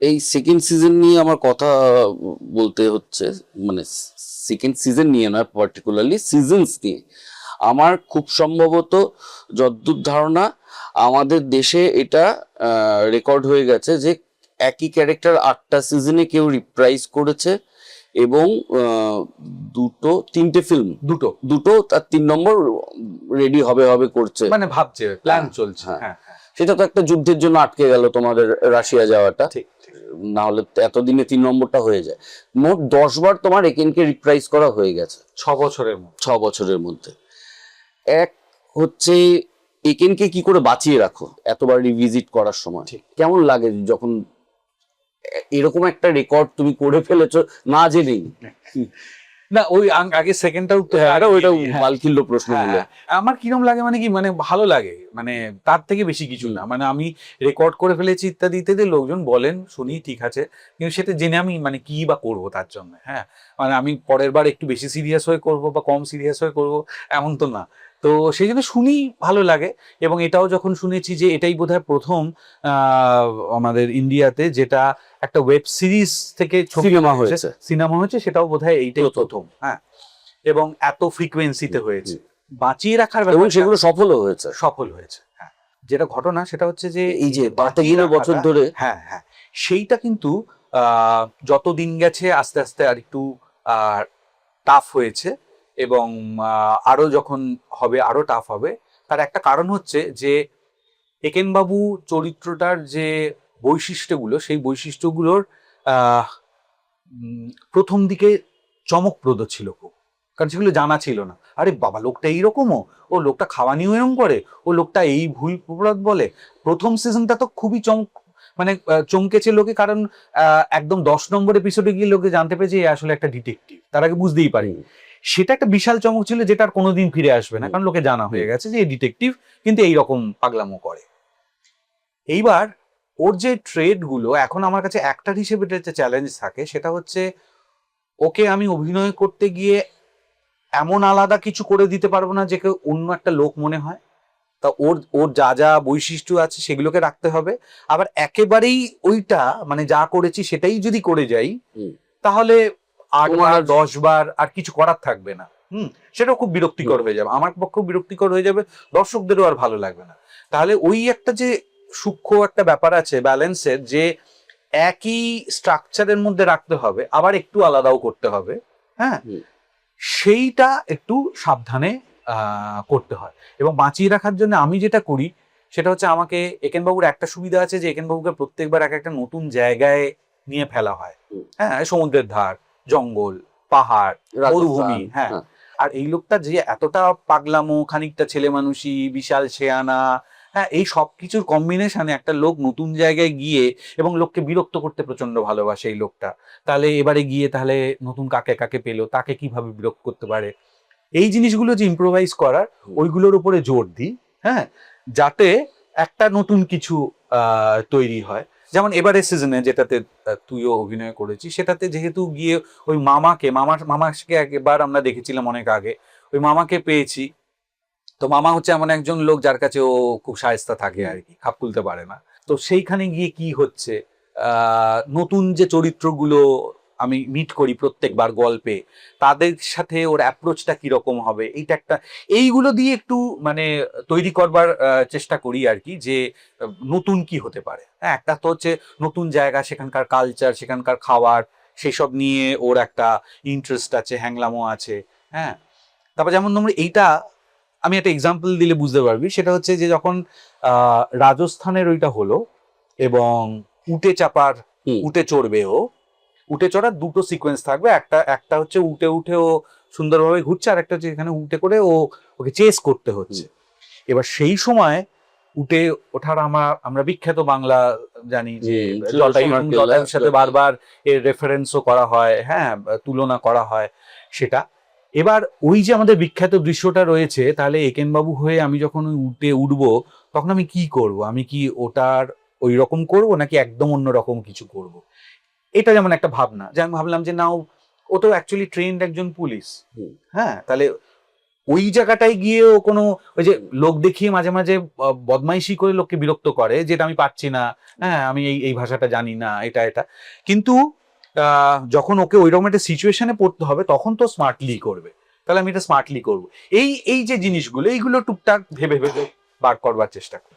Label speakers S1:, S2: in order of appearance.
S1: এই second season নিয়ে আমার কথা বলতে হচ্ছে মানে সেকেন্ড সিজন নিয়ে নয় পার্টিকুলারলি সিজনস নিয়ে। আমার খুব সম্ভবত যদ্দূর ধারণা আমাদের দেশে এটা রেকর্ড হয়ে গেছে যে একই ক্যারেক্টার আটটা সিজনে কেউ রিপ্রাইজ করেছে এবং দুটো তিনটে ফিল্ম
S2: দুটো।
S1: দুটো তার তিন নম্বর রেডি হবে হবে করছে।
S2: মানে ভাবছে প্ল্যান চলছে
S1: হ্যাঁ।
S2: হ্যাঁ।
S1: সেটা তো একটা যুদ্ধের জন্য আটকে গেল তোমাদের রাশিয়া যাওয়াটা।
S2: ঠিক।
S1: না হলে এতদিনে তিন নম্বরটা হয়ে যায়। মোট দশবার তোমার একেনকে রিপ্রাইজ করা হয়ে গেছে।
S2: ছ বছরের
S1: ছ বছরের মধ্যে। এক হচ্ছে একেনকে কি করে বাঁচিয়ে রাখো এতবার রিভিজিট করার সময়? কেমন লাগে যখন এরকম একটা রেকর্ড তুমি করে ফেলেছো? না জেনেই।
S2: না ওই আগে সেকেন্ডটা উঠতে
S1: হয় আরে ওইটা
S2: হ্যাঁ।
S1: প্রশ্ন
S2: হ্যাঁ,
S1: হলো
S2: আমার কিরম লাগে মানে কি মানে ভালো লাগে মানে তার থেকে বেশি কিছু না। মানে আমি রেকর্ড করে ফেলেছি ইত্যাদি ইত্যাদি লোকজন বলেন শুনি ঠিক আছে। কিন্তু সেটা জেনে আমি মানে কি বা করব তার জন্য হ্যাঁ? মানে আমি পরের বার একটু বেশি সিরিয়াস হয়ে করব বা কম সিরিয়াস হয়ে করব এমন তো না। তো সেই জন্য শুনি ভালো লাগে এবং এটাও যখন শুনেছি যে এটাই বোধহয় প্রথম আহ, আমাদের ইন্ডিয়াতে যেটা একটা ওয়েব সিরিজ থেকে
S1: সিনেমা হয়েছে।
S2: সিনেমা হয়েছে সেটাও বোধহয় এইটাই
S1: প্রথম।
S2: হ্যাঁ। এবং এত ফ্রিকোয়েন্সিতে হয়েছে। বাঁচিয়ে রাখার
S1: এবং সেগুলো সফলও হয়েছে।
S2: সফল হয়েছে হ্যাঁ। যেটা ঘটনা সেটা হচ্ছে যে
S1: এই যে বছর ধরে।
S2: হ্যাঁ হ্যাঁ। সেইটা কিন্তু আহ, যত দিন গেছে আস্তে আস্তে আর একটু টাফ হয়েছে। এবং আহ, আরও যখন হবে আরও টাফ হবে তার একটা কারণ হচ্ছে যে একেনবাবু চরিত্রটার যে বৈশিষ্ট্যগুলো সেই বৈশিষ্ট্যগুলোর প্রথম দিকে চমকপ্রদ ছিল খুব। কারণ সেগুলো জানা ছিল না। আরে বাবা লোকটা এইরকমও? ও লোকটা খাওয়া নিয়েও এরকম করে? ও লোকটা এই ভুল প্রবাদ বলে? প্রথম সিজনটা তো খুবই চমক মানে চমকেছে লোকে কারণ একদম দশ নম্বর এপিসোডে গিয়ে লোকে জানতে পেরেছে আসলে একটা ডিটেকটিভ তার আগে বুঝতেই পারেনি। সেটা একটা বিশাল চমক ছিল যেটা আর কোনোদিন ফিরে আসবে না কারণ লোকে জানা হয়ে গেছে যে এই ডিটেকটিভ কিন্তু এইরকম পাগলামো করে। এইবার ওর যে ট্রেডগুলো এখন আমার কাছে একটার হিসেবে একটা চ্যালেঞ্জ থাকে সেটা হচ্ছে ওকে আমি অভিনয় করতে গিয়ে এমন আলাদা কিছু করে দিতে পারব না যে কেউ অন্য একটা লোক মনে হয়। তা ওর ওর যা যা বৈশিষ্ট্য আছে সেগুলোকে রাখতে হবে। আবার একেবারেই ওইটা মানে যা করেছি সেটাই যদি করে যাই। তাহলে আট বার দশ বার আর কিছু করার থাকবে না। হুম সেটাও খুব বিরক্তিকর হয়ে যাবে। আমার পক্ষেও বিরক্তিকর হয়ে যাবে দর্শকদেরও আর ভালো লাগবে না। তাহলে ওই একটা যে সূক্ষ্ম একটা ব্যাপার আছে ব্যালেন্সের যে একই স্ট্রাকচারের মধ্যে রাখতে হবে আবার একটু আলাদাও করতে হবে হ্যাঁ? সেইটা একটু সাবধানে আহ, করতে হয়। এবং বাঁচিয়ে রাখার জন্য আমি যেটা করি সেটা হচ্ছে আমাকে একেনবাবুর একটা সুবিধা আছে যে একেনবাবুকে প্রত্যেকবার এক একটা নতুন জায়গায় নিয়ে ফেলা হয়। হ্যাঁ সমুদ্রের ধার জঙ্গল পাহাড় মরুভূমি হ্যাঁ। আর এই লোকটা যে এতটা পাগলামো খানিকটা ছেলে মানুষই বিশাল শেয়ানা হ্যাঁ এই সব কিছুর কম্বিনেশনে একটা লোক নতুন জায়গায় গিয়ে এবং লোককে বিরক্ত করতে প্রচণ্ড ভালোবাসে এই লোকটা। তাহলে এবারে গিয়ে তাহলে নতুন কাকে কাকে পেল তাকে কীভাবে বিরক্ত করতে পারে? এই জিনিসগুলো যে ইম্প্রোভাইজ করার ওইগুলোর উপরে জোর দিই হ্যাঁ যাতে একটা নতুন কিছু আহ, তৈরি হয়। যেমন এবারের সিজনে যেটাতে তুইও অভিনয় করেছি সেটাতে যেহেতু গিয়ে ওই মামাকে মামার মামাকে একবার আমরা দেখেছিলাম অনেক আগে, ওই মামাকে পেয়েছি। তো মামা হচ্ছে এমন একজন লোক যার কাছে ও খুব সায়স্তা থাকে আর কি, খাপ খুলতে পারে না। তো সেইখানে গিয়ে কি হচ্ছে? নতুন যে চরিত্রগুলো আমি মিট করি প্রত্যেকবার গল্পে তাদের সাথে ওর অ্যাপ্রোচটা কীরকম হবে এইটা একটা এইগুলো দিয়ে একটু মানে তৈরি করবার চেষ্টা করি আর কি যে নতুন কি হতে পারে। হ্যাঁ একটা তো হচ্ছে নতুন জায়গা সেখানকার কালচার সেখানকার খাবার সেসব নিয়ে ওর একটা ইন্টারেস্ট আছে হ্যাংলামো আছে। হ্যাঁ তারপর যেমন তোমরা এইটা আমি একটা এক্সাম্পল দিলে বুঝতে পারবি সেটা হচ্ছে যে যখন রাজস্থানের ওইটা হলো এবং উটে চাপার উটে চড়বে ও উটে চড়ার দুটো সিকোয়েন্স থাকবে। একটা একটা হচ্ছে উঠে উঠে ও সুন্দরভাবে ঘুরছে আর একটা হচ্ছে এখানে উটে করে ও ওকে চেস করতে হচ্ছে। এবার সেই সময় উঠে ওঠার আমার আমরা বিখ্যাত বাংলা জানি যে জটায়ুর সাথে বারবার এর রেফারেন্সও করা হয় হ্যাঁ তুলনা করা হয় সেটা। এবার ওই যে আমাদের বিখ্যাত দৃশ্যটা রয়েছে তাহলে একেন বাবু হয়ে আমি যখন ওই উঠে উঠবো তখন আমি কি করব? আমি কি ওটার ওই রকম করব নাকি একদম অন্য রকম কিছু করব? এটা যেমন একটা ভাবনা যে আমি ভাবলাম যে না ও- ও তো অ্যাকচুয়ালি ট্রেন্ড একজন পুলিশ হ্যাঁ তাহলে ওই জায়গাটায় গিয়েও কোনো ওই যে লোক দেখিয়ে মাঝে মাঝে বদমাইশি করে লোককে বিরক্ত করে যেটা আমি পারছি না হ্যাঁ আমি এই এই ভাষাটা জানি না এটা এটা। কিন্তু আহ, যখন ওকে ওই রকম একটা সিচুয়েশনে পড়তে হবে তখন তো স্মার্টলি করবে। তাহলে আমি এটা স্মার্টলি করব। এই এই যে জিনিসগুলো এইগুলো টুকটাক ভেবে ভেবে বার করবার চেষ্টা করি।